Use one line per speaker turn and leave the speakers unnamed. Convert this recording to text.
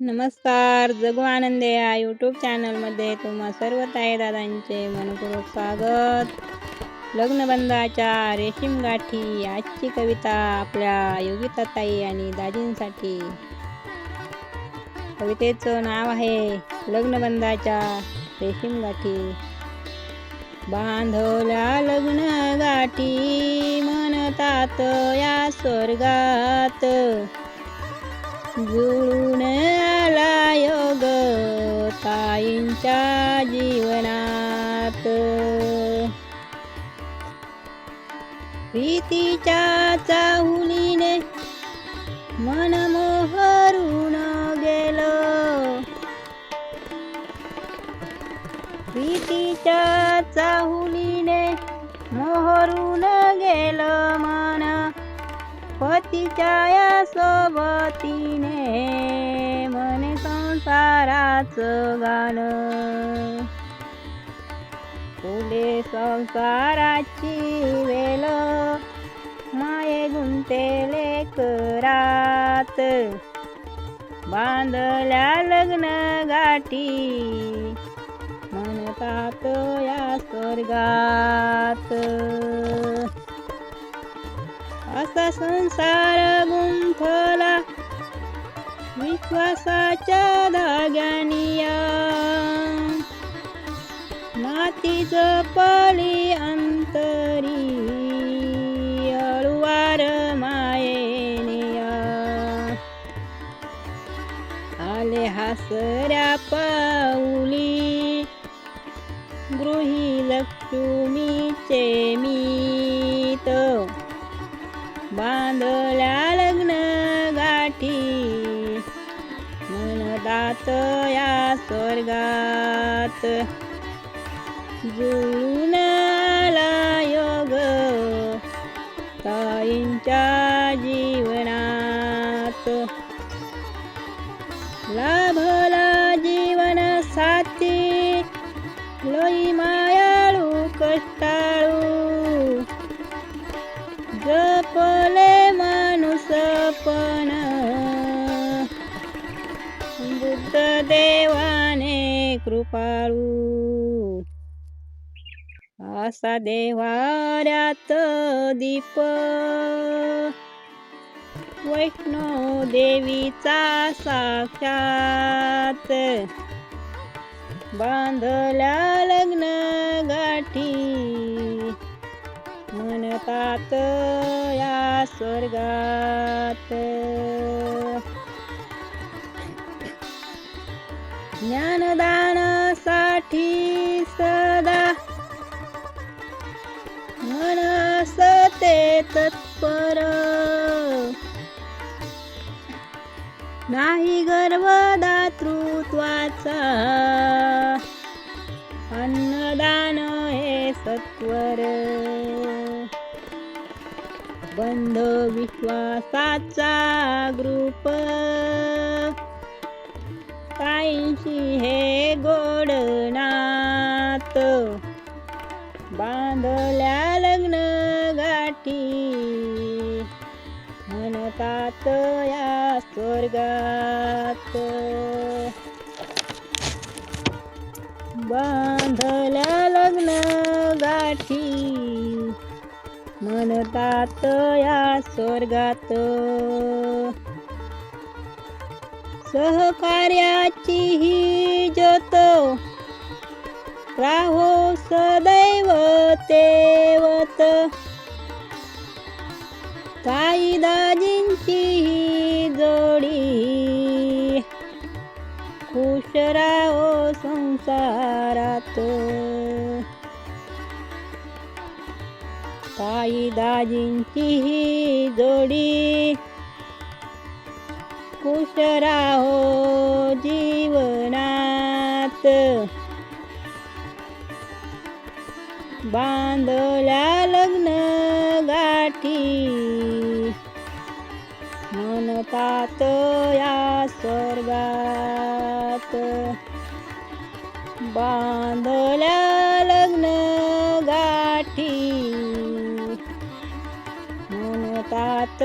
नमस्कार जगू आनंदे या यूट्यूब चॅनलमध्ये तुम्हा सर्व ताईदादांचे मनपूर्वक स्वागत. लग्नबंधाच्या रेशीम गाठी आजची कविता आपल्या योगिता ताई आणि दाजींसाठी. कवितेचं नाव आहे लग्नबंधाच्या रेशीम गाठी. बांधवल्या लग्न गाठी म्हणतात या स्वर्गात. जुळून ताईंच्या जीवनात? प्रीतीच्या चाहुलीने मन मोहरून गेलं. प्रीतीच्या चाहुलीने मोहरून गेलं मन. पतीच्या सोबतीने संसाराच गाणं. फुले संसाराची वेल माये गुंतेले करात बांधल्या लग्न गाठी म्हणतात या स्वर्गात. असा संसार गुंफला विश्वासाच्या धाग्यानिया नाती जपली अंतरी अळुवार मायेनिया. आले हासऱ्या पाऊली गृही लक्ष्मीचे मीत. बांधल्या दात या स्वर्गात. जुळून आला योग ताईंच्या जीवनात. भक्त देवाने कृपाळू. असा देवाऱ्यात दीप. वैष्णो देवीचा साक्षात. बांधल्या लग्न गाठी. म्हणतात या स्वर्गात. तत्पर. नाही गर्भदातृत्वाचा अन्नदान हे सत्वर. बंध विश्वासाचा ग्रुप. काहींशी हे गोडनात बांधल्या असतात या स्वर्गात. बांधल्या लग्न गाठी म्हणतात या स्वर्गात. सहकार्याची ही ज्योत राहो सदैव तेवत ताई खुश राहो संसारात. ताई दाजींची ही जोडी. खुश राहो जीवनात. बांधल्या लग्न गाठी. म्हणतात या स्वर्गात. बांधल्या लग्न गाठी. म्हणतात